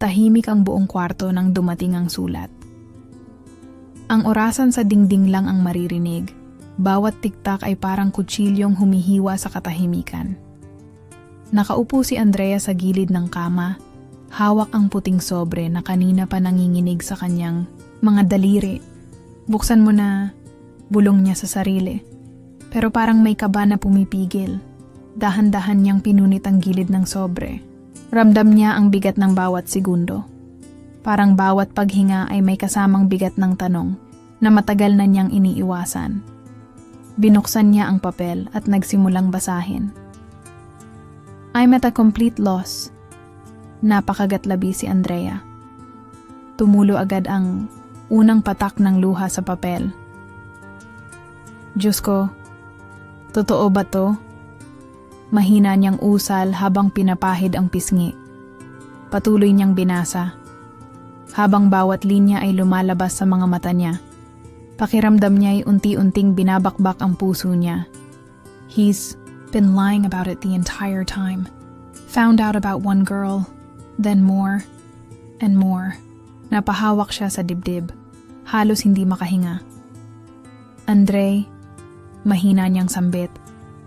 tahimik ang buong kwarto nang dumating ang sulat. Ang orasan sa dingding lang ang maririnig. Bawat tiktak ay parang kutsilyong humihiwa sa katahimikan. Nakaupo si Andrea sa gilid ng kama, hawak ang puting sobre na kanina pa nanginginig sa kanyang mga daliri. Buksan mo na, bulong niya sa sarili. Pero parang may kaba na pumipigil. Dahan-dahan niyang pinunit ang gilid ng sobre. Ramdam niya ang bigat ng bawat segundo. Parang bawat paghinga ay may kasamang bigat ng tanong na matagal na niyang iniiwasan. Binuksan niya ang papel at nagsimulang basahin. I'm at a complete loss. Napakagatlabi si Andrea. Tumulo agad ang unang patak ng luha sa papel. Diyos ko, totoo ba to? Mahina niyang usal habang pinapahid ang pisngi. Patuloy niyang binasa. Habang bawat linya ay lumalabas sa mga mata niya. Pakiramdam niya ay unti-unting binabakbak ang puso niya. He's been lying about it the entire time. Found out about one girl, then more, and more. Napahawak siya sa dibdib. Halos hindi makahinga. Andre, mahina niyang sambit.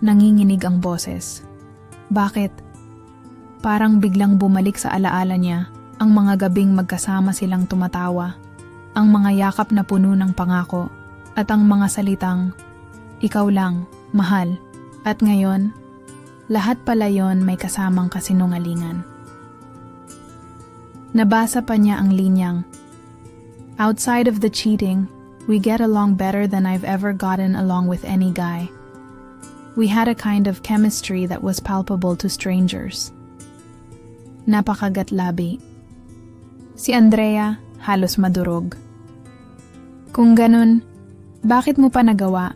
Nanginginig ang boses. Bakit? Parang biglang bumalik sa alaala niya ang mga gabing magkasama silang tumatawa, ang mga yakap na puno ng pangako, at ang mga salitang, Ikaw lang, mahal. At ngayon, lahat pala yon may kasamang kasinungalingan. Nabasa pa niya ang linyang, Outside of the cheating, we get along better than I've ever gotten along with any guy. We had a kind of chemistry that was palpable to strangers. Napakagatlabi. Si Andrea halos madurog. Kung ganun, bakit mo pa nagawa?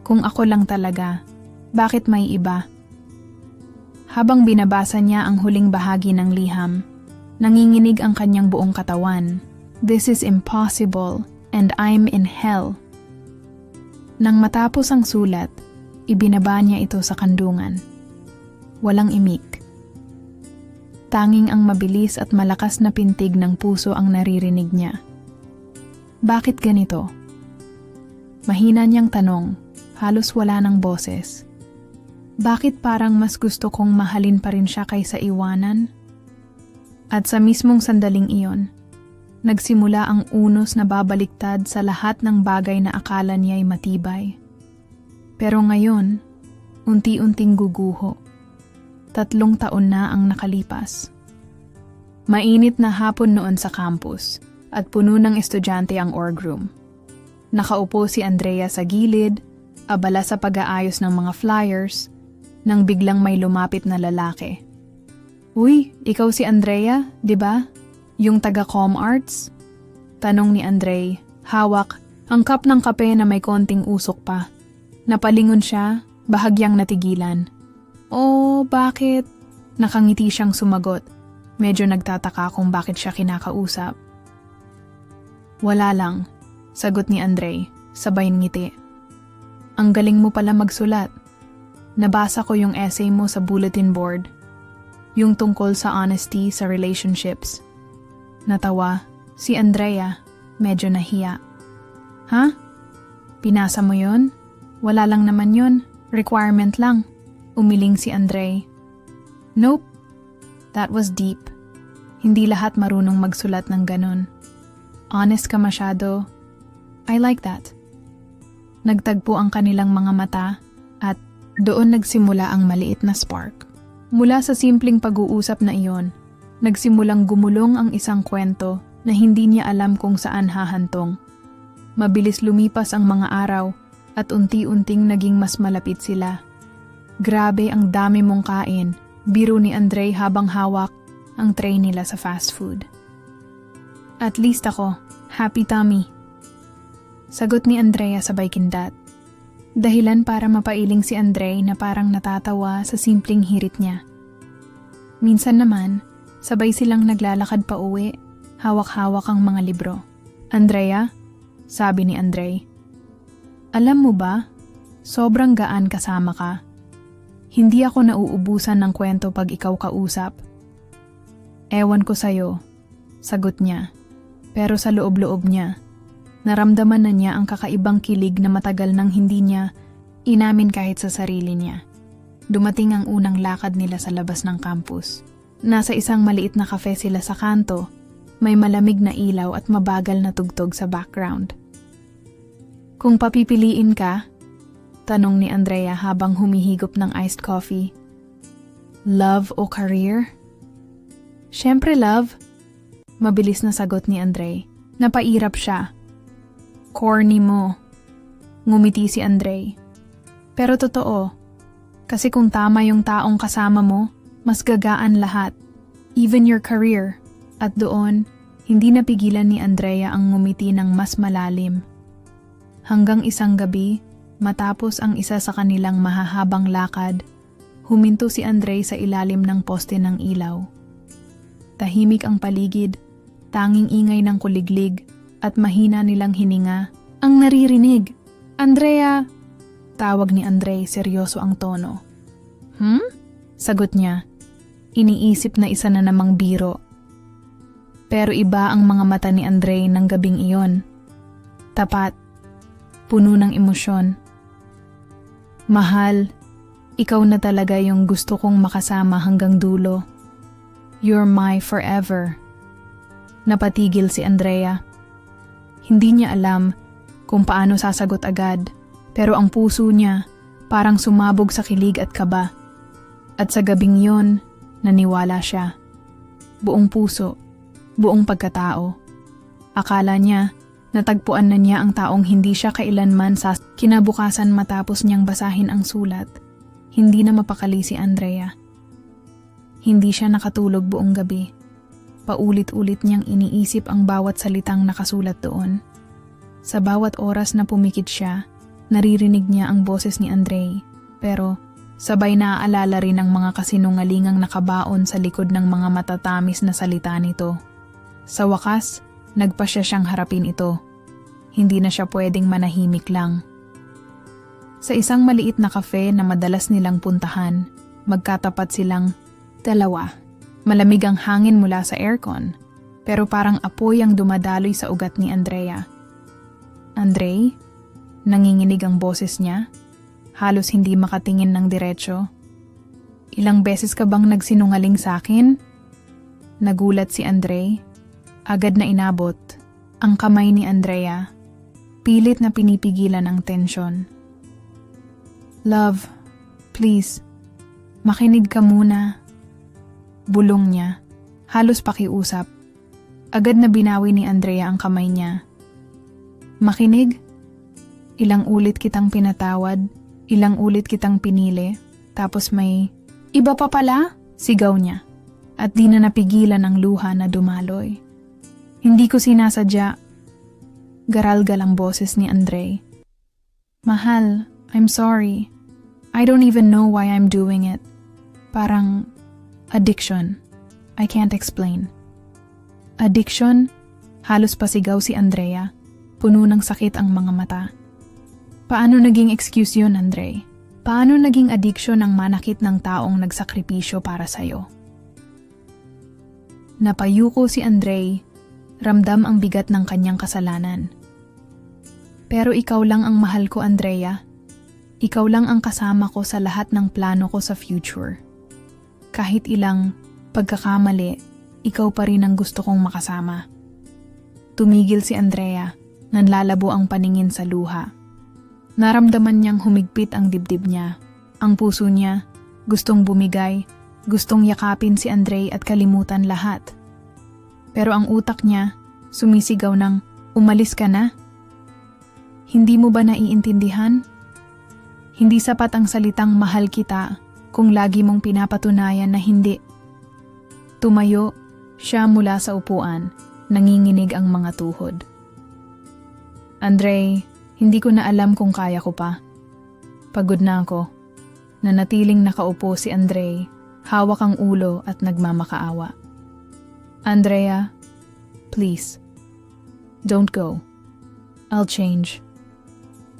Kung ako lang talaga, bakit may iba? Habang binabasa niya ang huling bahagi ng liham, nanginginig ang kanyang buong katawan. This is impossible and I'm in hell. Nang matapos ang sulat, ibinaba niya ito sa kandungan. Walang imik. Tanging ang mabilis at malakas na pintig ng puso ang naririnig niya. Bakit ganito? Mahina niyang tanong, halos wala ng boses. Bakit parang mas gusto kong mahalin pa rin siya kaysa iwanan? At sa mismong sandaling iyon, nagsimula ang unos na babaliktad sa lahat ng bagay na akala niya ay matibay. Pero ngayon, unti-unting guguho. Tatlong taon na ang nakalipas. Mainit na hapon noon sa campus at puno ng estudyante ang org room. Nakaupo si Andrea sa gilid, abala sa pag-aayos ng mga flyers, nang biglang may lumapit na lalaki. Uy, ikaw si Andrea, di ba? Yung taga Com Arts? Tanong ni Andre, hawak ang cup ng kape na may konting usok pa. Napalingon siya, bahagyang natigilan. Oh, bakit? Nakangiti siyang sumagot. Medyo nagtataka kung bakit siya kinakausap. Wala lang, sagot ni Andre, sabay ngiti. Ang galing mo pala magsulat. Nabasa ko yung essay mo sa bulletin board. Yung tungkol sa honesty sa relationships. Natawa, si Andrea, medyo nahiya. Ha? Pinasa mo yon? Wala lang naman yun. Requirement lang. Umiling si Andre. Nope. That was deep. Hindi lahat marunong magsulat ng ganun. Honest ka masyado. I like that. Nagtagpo ang kanilang mga mata at doon nagsimula ang maliit na spark. Mula sa simpleng pag-uusap na iyon, nagsimulang gumulong ang isang kwento na hindi niya alam kung saan hahantong. Mabilis lumipas ang mga araw at unti-unting naging mas malapit sila. Grabe ang dami mong kain, biro ni Andre habang hawak ang tray nila sa fast food. At least ako, happy tummy. Sagot ni Andrea sabay kindat. Dahilan para mapailing si Andre na parang natatawa sa simpleng hirit niya. Minsan naman, sabay silang naglalakad pa uwi, hawak-hawak ang mga libro. Andrea, sabi ni Andre, alam mo ba, sobrang gaan kasama ka. Hindi ako nauubusan ng kwento pag ikaw kausap. Ewan ko sa'yo. Sagot niya. Pero sa loob-loob niya, naramdaman na niya ang kakaibang kilig na matagal nang hindi niya inamin kahit sa sarili niya. Dumating ang unang lakad nila sa labas ng campus. Nasa isang maliit na kafe sila sa kanto. May malamig na ilaw at mabagal na tugtog sa background. Kung papipiliin ka, tanong ni Andrea habang humihigop ng iced coffee. Love o career? Siyempre love. Mabilis na sagot ni Andre. Napairap siya. Corny mo. Ngumiti si Andre. Pero totoo. Kasi kung tama yung taong kasama mo, mas gagaan lahat. Even your career. At doon, hindi napigilan ni Andrea ang ngumiti ng mas malalim. Hanggang isang gabi, matapos ang isa sa kanilang mahahabang lakad, huminto si Andre sa ilalim ng poste ng ilaw. Tahimik ang paligid, tanging ingay ng kuliglig at mahina nilang hininga ang naririnig. Andrea! Tawag ni Andre, seryoso ang tono. Hmm? Sagot niya. Iniisip na isa na namang biro. Pero iba ang mga mata ni Andre ng gabing iyon. Tapat. Puno ng emosyon. Mahal, ikaw na talaga yung gusto kong makasama hanggang dulo. You're my forever. Napatigil si Andrea. Hindi niya alam kung paano sasagot agad, pero ang puso niya parang sumabog sa kilig at kaba. At sa gabing yon, naniwala siya. Buong puso, buong pagkatao. Akala niya, natagpuan na niya ang taong hindi siya kailanman sa kinabukasan matapos niyang basahin ang sulat. Hindi na mapakali si Andrea. Hindi siya nakatulog buong gabi. Paulit-ulit niyang iniisip ang bawat salitang nakasulat doon. Sa bawat oras na pumikit siya, naririnig niya ang boses ni Andre. Pero sabay naaalala rin ang mga kasinungalingang nakabaon sa likod ng mga matatamis na salita nito. Sa wakas, nagpa siya siyang harapin ito. Hindi na siya pwedeng manahimik lang. Sa isang maliit na kafe na madalas nilang puntahan, magkatapat silang Dalawa. Malamig ang hangin mula sa aircon, pero parang apoy ang dumadaloy sa ugat ni Andrea. Andre? Nanginginig ang boses niya? Halos hindi makatingin ng diretsyo. Ilang beses ka bang nagsinungaling sa akin? Nagulat si Andre. Agad na inabot. Ang kamay ni Andrea. Pilit na pinipigilan ang tensyon. Love, please. Makinig ka muna. Bulong niya. Halos pakiusap. Agad na binawi ni Andrea ang kamay niya. Makinig? Ilang ulit kitang pinatawad, ilang ulit kitang pinili, tapos may, iba pa pala? Sigaw niya. At di na napigilan ang luha na dumaloy. Hindi ko sinasadya. Garalgal ang boses ni Andre. Mahal, I'm sorry. I don't even know why I'm doing it. Parang Addiction. I can't explain. Addiction? Halos pasigaw si Andrea. Puno ng sakit ang mga mata. Paano naging excuse yun, Andre? Paano naging addiction ang manakit ng taong nagsakripisyo para sa'yo? Napayuko si Andre, ramdam ang bigat ng kanyang kasalanan. Pero ikaw lang ang mahal ko, Andrea. Ikaw lang ang kasama ko sa lahat ng plano ko sa future. Kahit ilang pagkakamali, ikaw pa rin ang gusto kong makasama. Tumigil si Andrea, nanlalabo ang paningin sa luha. Naramdaman niyang humigpit ang dibdib niya. Ang puso niya, gustong bumigay, gustong yakapin si Andre at kalimutan lahat. Pero ang utak niya, sumisigaw ng, umalis ka na? Hindi mo ba naiintindihan? Hindi sapat ang salitang mahal kita kung lagi mong pinapatunayan na hindi. Tumayo, siya mula sa upuan, nanginginig ang mga tuhod. Andre, hindi ko na alam kung kaya ko pa. Pagod na ako. Nanatiling nakaupo si Andre, hawak ang ulo at nagmamakaawa. Andrea, please, don't go. I'll change.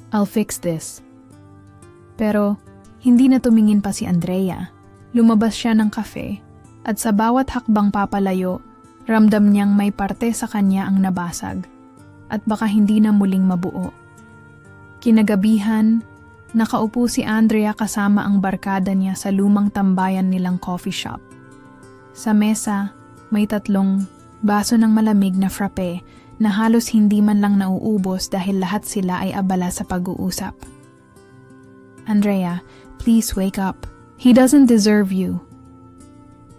I'll fix this. Pero, hindi na tumingin pa si Andrea. Lumabas siya ng kafe, At sa bawat hakbang papalayo, ramdam niyang may parte sa kanya ang nabasag at baka hindi na muling mabuo. Kinagabihan, nakaupo si Andrea kasama ang barkada niya sa lumang tambayan nilang coffee shop. Sa mesa, may tatlong baso ng malamig na frappe na halos hindi man lang nauubos dahil lahat sila ay abala sa pag-uusap. Andrea, please wake up. He doesn't deserve you.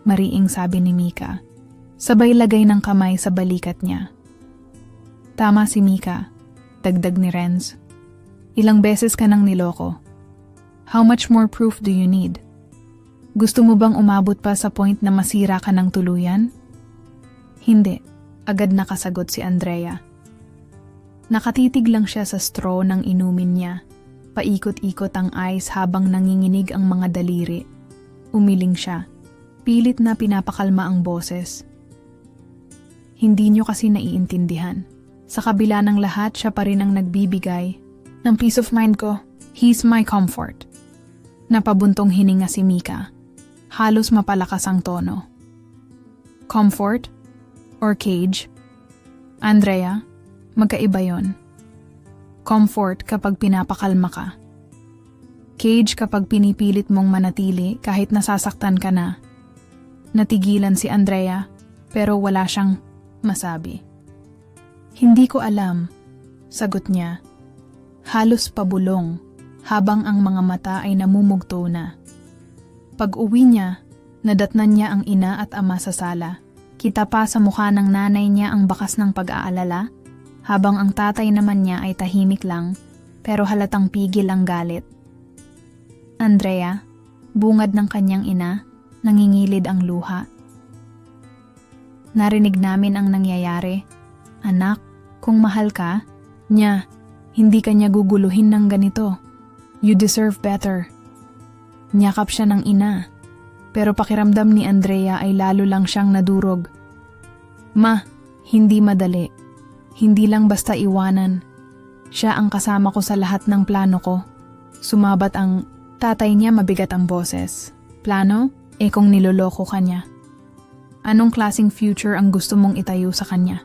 Mariing sabi ni Mika. Sabay lagay ng kamay sa balikat niya. Tama si Mika, dagdag ni Renz. Ilang beses ka nang niloko. How much more proof do you need? Gusto mo bang umabot pa sa point na masira ka ng tuluyan? Hindi, agad nakasagot si Andrea. Nakatitig lang siya sa straw ng inumin niya. Paikot-ikot ang ice habang nanginginig ang mga daliri. Umiling siya. Pilit na pinapakalma ang boses. Hindi niyo kasi naiintindihan. Sa kabila ng lahat, siya pa rin ang nagbibigay ng peace of mind ko. He's my comfort. Napabuntong hininga si Mika. Halos mapalakas ang tono. Comfort? Or cage? Andrea, magkaiba yon. Comfort kapag pinapakalma ka. Cage kapag pinipilit mong manatili kahit nasasaktan ka na. Natigilan si Andrea pero wala siyang masabi. Hindi ko alam, sagot niya. Halos pabulong habang ang mga mata ay namumugto na. Pag uwi niya, nadatnan niya ang ina at ama sa sala. Kita pa sa mukha ng nanay niya ang bakas ng pag-aalala, habang ang tatay naman niya ay tahimik lang, pero halatang pigil ang galit. Andrea, bungad ng kanyang ina, nangingilid ang luha. Narinig namin ang nangyayari. Anak, kung mahal ka, niya, hindi ka niya guguluhin ng ganito. You deserve better. Niyakap siya ng ina. Pero pakiramdam ni Andrea ay lalo lang siyang nadurog. Ma, hindi madali. Hindi lang basta iwanan. Siya ang kasama ko sa lahat ng plano ko. Sumabat ang tatay niya mabigat ang boses. Plano? Eh kung niloloko ka niya. Anong klasing future ang gusto mong itayo sa kanya?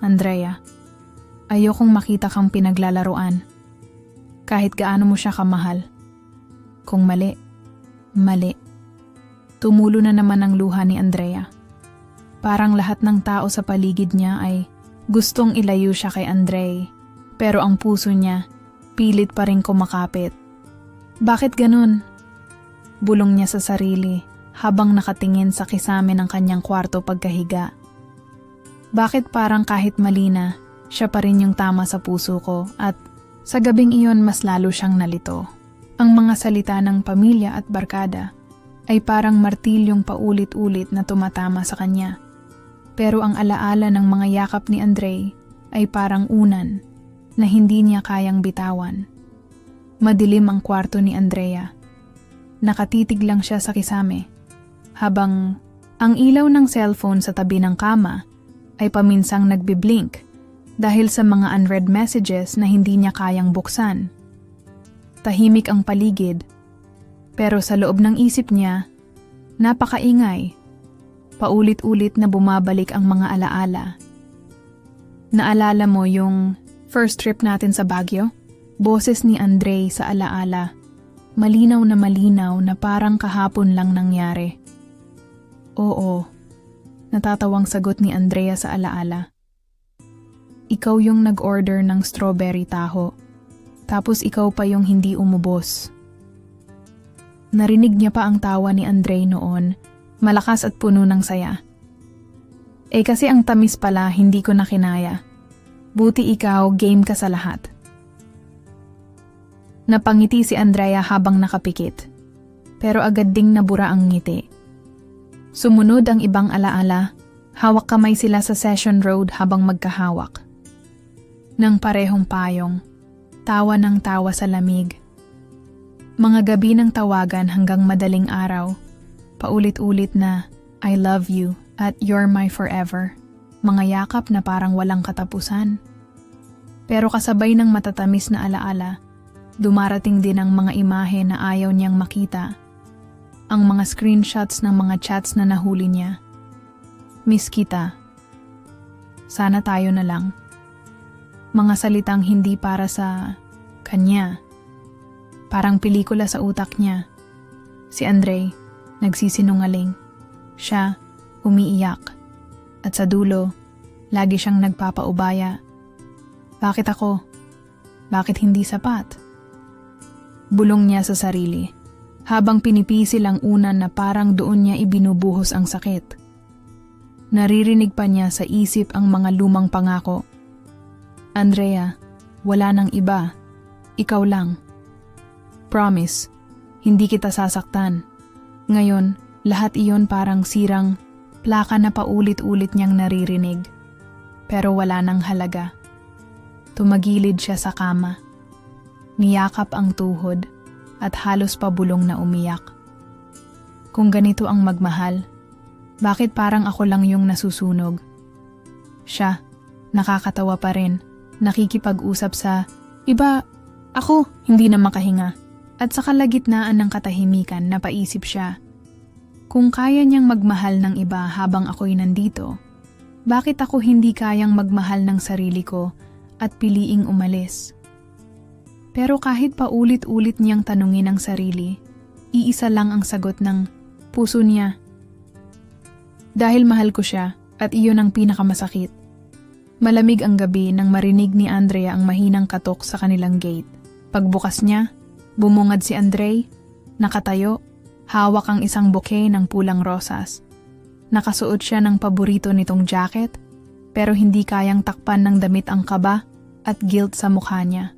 Andrea, ayokong makita kang pinaglalaruan. Kahit gaano mo siya kamahal. Kung mali, mali. Tumulo na naman ang luha ni Andrea. Parang lahat ng tao sa paligid niya ay gustong ilayo siya kay Andre, pero ang puso niya pilit pa rin kumakapit. Bakit ganun? Bulong niya sa sarili habang nakatingin sa kisame ng kanyang kwarto pagkahiga. Bakit parang kahit malina, siya pa rin yung tama sa puso ko at sa gabing iyon mas lalo siyang nalito. Ang mga salita ng pamilya at barkada ay parang martilyong paulit-ulit na tumatama sa kanya. Pero ang alaala ng mga yakap ni Andre ay parang unan na hindi niya kayang bitawan. Madilim ang kwarto ni Andrea. Nakatitig lang siya sa kisame habang ang ilaw ng cellphone sa tabi ng kama ay paminsang nagbiblink dahil sa mga unread messages na hindi niya kayang buksan. Tahimik ang paligid, pero sa loob ng isip niya, napakaingay. Paulit-ulit na bumabalik ang mga alaala. Naalala mo yung first trip natin sa Baguio? Boses ni Andre sa alaala. Malinaw na malinaw na parang kahapon lang nangyari. Oo, natatawang sagot ni Andrea sa alaala. Ikaw yung nag-order ng strawberry taho, tapos ikaw pa yung hindi umubos. Narinig niya pa ang tawa ni Andre noon, malakas at puno ng saya. Eh kasi ang tamis pala hindi ko na kinaya. Buti ikaw, game ka sa lahat. Napangiti si Andrea habang nakapikit. Pero agad ding nabura ang ngiti. Sumunod ang ibang alaala, hawak kamay sila sa Session Road habang magkahawak. Nang parehong payong, tawa ng tawa sa lamig. Mga gabi ng tawagan hanggang madaling araw, paulit-ulit na I love you at you're my forever. Mga yakap na parang walang katapusan. Pero kasabay ng matatamis na alaala, dumarating din ang mga imahe na ayaw niyang makita ang mga screenshots ng mga chats na nahuli niya. Miss kita. Sana tayo na lang. Mga salitang hindi para sa kanya. Parang pelikula sa utak niya. Si Andre, nagsisinungaling. Siya, umiiyak. At sa dulo, lagi siyang nagpapaubaya. Bakit ako? Bakit hindi sapat? Bulong niya sa sarili. Habang pinipisil ang unan na parang doon niya ibinubuhos ang sakit. Naririnig pa niya sa isip ang mga lumang pangako. Andrea, wala nang iba. Ikaw lang. Promise, hindi kita sasaktan. Ngayon, lahat iyon parang sirang plaka na paulit-ulit niyang naririnig. Pero wala nang halaga. Tumagilid siya sa kama. Niyakap ang tuhod at halos pabulong na umiyak. Kung ganito ang magmahal, bakit parang ako lang yung nasusunog? Siya, nakakatawa pa rin, nakikipag-usap sa, iba, ako, hindi na makahinga. At sa kalagitnaan ng katahimikan, napaisip siya, kung kaya niyang magmahal ng iba habang ako'y nandito, bakit ako hindi kayang magmahal ng sarili ko at piliing umalis? Pero kahit pa ulit-ulit niyang tanungin ang sarili, iisa lang ang sagot ng puso niya. Dahil mahal ko siya at iyon ang pinakamasakit. Malamig ang gabi nang marinig ni Andrea ang mahinang katok sa kanilang gate. Pagbukas niya, bumungad si Andre, nakatayo, hawak ang isang bouquet ng pulang rosas. Nakasuot siya ng paborito nitong jacket, pero hindi kayang takpan ng damit ang kaba at guilt sa mukha niya.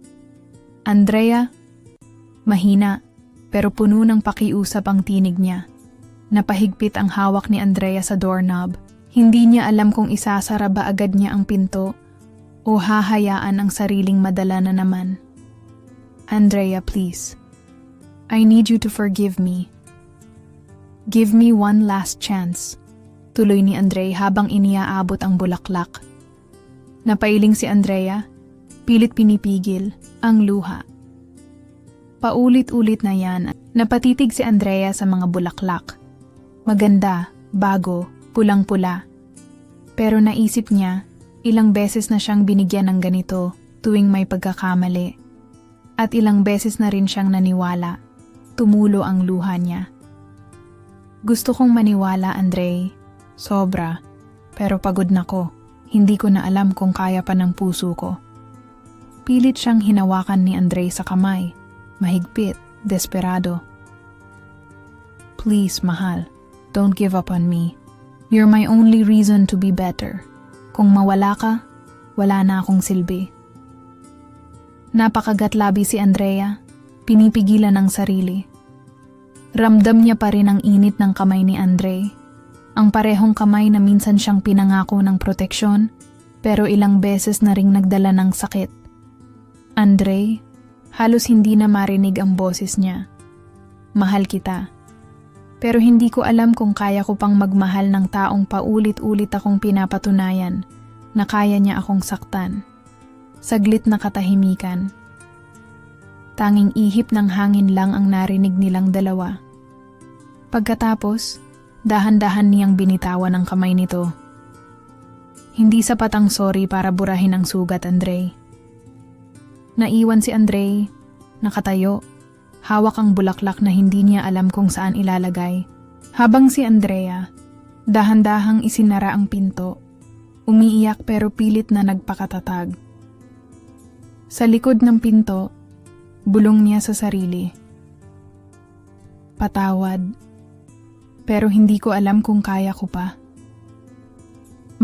Andrea, mahina, pero puno ng pakiusap ang tinig niya. Napahigpit ang hawak ni Andrea sa doorknob. Hindi niya alam kung isasara ba agad niya ang pinto o hahayaan ang sariling madala na naman. Andrea, please. I need you to forgive me. Give me one last chance. Tuloy ni Andre habang iniaabot ang bulaklak. Napailing si Andrea, pilit pinipigil ang luha. Paulit-ulit na yan, napatitig si Andrea sa mga bulaklak. Maganda, bago, pulang-pula. Pero naisip niya, ilang beses na siyang binigyan ng ganito tuwing may pagkakamali. At ilang beses na rin siyang naniwala. Tumulo ang luha niya. Gusto kong maniwala, Andre. Sobra. Pero pagod na ko. Hindi ko na alam kung kaya pa ng puso ko. Pilit siyang hinawakan ni Andre sa kamay. Mahigpit, desperado. Please, mahal. Don't give up on me. You're my only reason to be better. Kung mawala ka, wala na akong silbi. Napakagatlabi si Andrea. Pinipigilan ang sarili. Ramdam niya pa rin ang init ng kamay ni Andre. Ang parehong kamay na minsan siyang pinangako ng proteksyon, pero ilang beses na ring nagdala ng sakit. Andre, halos hindi na marinig ang boses niya. Mahal kita. Pero hindi ko alam kung kaya ko pang magmahal ng taong paulit-ulit akong pinapatunayan na kaya niya akong saktan. Saglit na katahimikan. Tanging ihip ng hangin lang ang narinig nilang dalawa. Pagkatapos, dahan-dahan niyang binitawan ang kamay nito. Hindi sapat ang sorry para burahin ang sugat, Andre. Naiwan si Andre, nakatayo, hawak ang bulaklak na hindi niya alam kung saan ilalagay. Habang si Andrea, dahan-dahang isinara ang pinto, umiiyak pero pilit na nagpakatatag. Sa likod ng pinto, bulong niya sa sarili. Patawad, pero hindi ko alam kung kaya ko pa.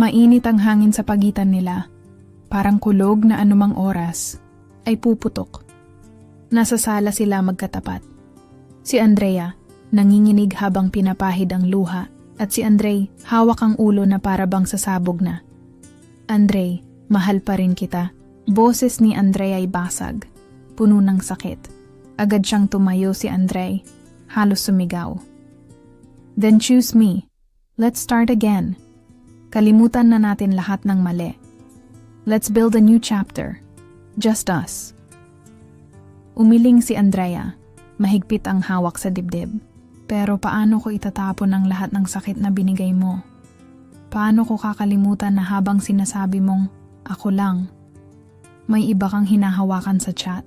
Mainit ang hangin sa pagitan nila, parang kulog na anumang oras ay puputok. Nasa sala sila magkatapat. Si Andrea, nanginginig habang pinapahid ang luha at si Andre hawak ang ulo na para bang sasabog na. Andre, mahal pa rin kita. Boses ni Andre ay basag, puno ng sakit. Agad siyang tumayo si Andre, halos sumigaw. Then choose me. Let's start again. Kalimutan na natin lahat ng mali. Let's build a new chapter. Just us. Umiling si Andrea. Mahigpit ang hawak sa dibdib. Pero paano ko itatapon ang lahat ng sakit na binigay mo? Paano ko kakalimutan na habang sinasabi mong, ako lang, may iba kang hinahawakan sa chat?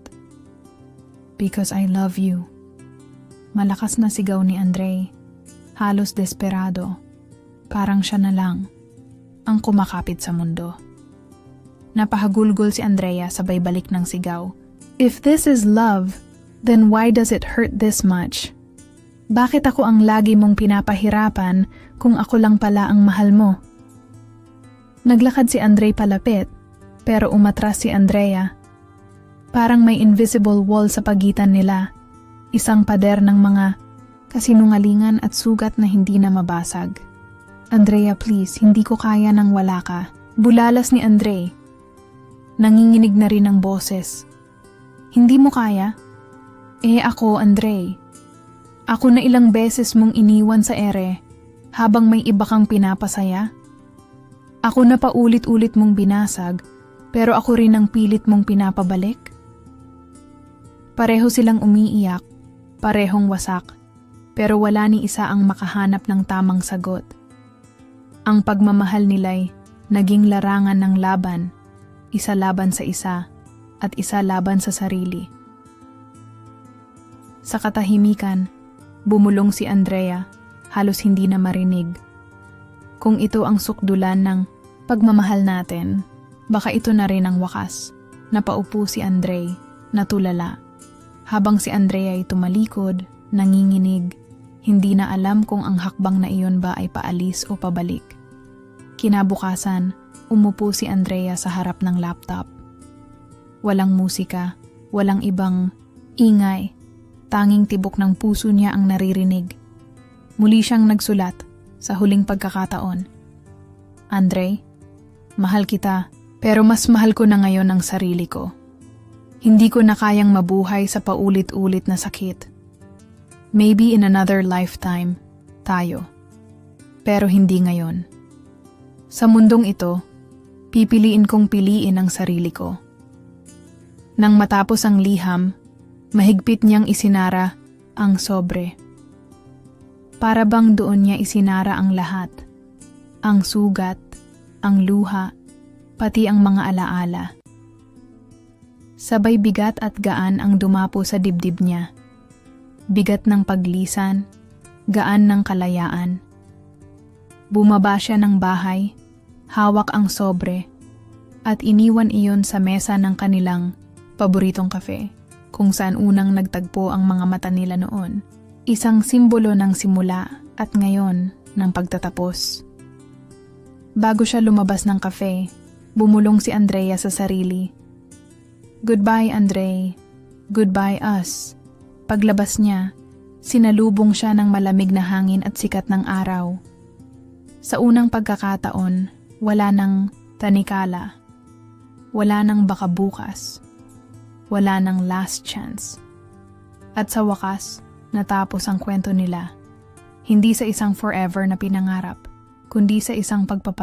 Because I love you. Malakas na sigaw ni Andre. Halos desperado. Parang siya na lang ang kumakapit sa mundo. Napahagulgol si Andrea sabay balik ng sigaw. If this is love, then why does it hurt this much? Bakit ako ang lagi mong pinapahirapan kung ako lang pala ang mahal mo? Naglakad si Andre palapit, pero umatras si Andrea. Parang may invisible wall sa pagitan nila, isang pader ng mga kasinungalingan at sugat na hindi na mabasag. Andrea, please, hindi ko kaya nang wala ka. Bulalas ni Andre. Nanginginig na rin ang boses. Hindi mo kaya? Eh ako, Andre. Ako na ilang beses mong iniwan sa ere habang may iba kang pinapasaya. Ako na paulit-ulit mong binasag pero ako rin ang pilit mong pinapabalik. Pareho silang umiiyak, parehong wasak, pero wala ni isa ang makahanap ng tamang sagot. Ang pagmamahal nila'y naging larangan ng laban, isa laban sa isa at isa laban sa sarili. Sa katahimikan, bumulong si Andrea, halos hindi na marinig. Kung ito ang sukdulan ng pagmamahal natin, baka ito na rin ang wakas. Napaupo si Andre, natulala. Habang si Andrea ay tumalikod, nanginginig, hindi na alam kung ang hakbang na iyon ba ay paalis o pabalik. Kinabukasan, umupo si Andrea sa harap ng laptop. Walang musika, walang ibang ingay, tanging tibok ng puso niya ang naririnig. Muli siyang nagsulat sa huling pagkakataon. Andre, mahal kita, pero mas mahal ko na ngayon ang sarili ko. Hindi ko na kayang mabuhay sa paulit-ulit na sakit. Maybe in another lifetime, tayo. Pero hindi ngayon. Sa mundong ito, pipiliin kong piliin ang sarili ko. Nang matapos ang liham, mahigpit niyang isinara ang sobre. Para bang doon niya isinara ang lahat. Ang sugat, ang luha, pati ang mga alaala. Sabay bigat at gaan ang dumapo sa dibdib niya. Bigat ng paglisan, gaan ng kalayaan. Bumaba siya ng bahay, hawak ang sobre, at iniwan iyon sa mesa ng kanilang paboritong kafe, kung saan unang nagtagpo ang mga mata nila noon. Isang simbolo ng simula at ngayon ng pagtatapos. Bago siya lumabas ng kafe, bumulong si Andrea sa sarili. Goodbye, Andre. Goodbye, us. Paglabas niya, sinalubong siya ng malamig na hangin at sikat ng araw. Sa unang pagkakataon, wala nang tanikala. Wala nang baka bukas. Wala nang last chance. At sa wakas, natapos ang kwento nila. Hindi sa isang forever na pinangarap, kundi sa isang pagpapalit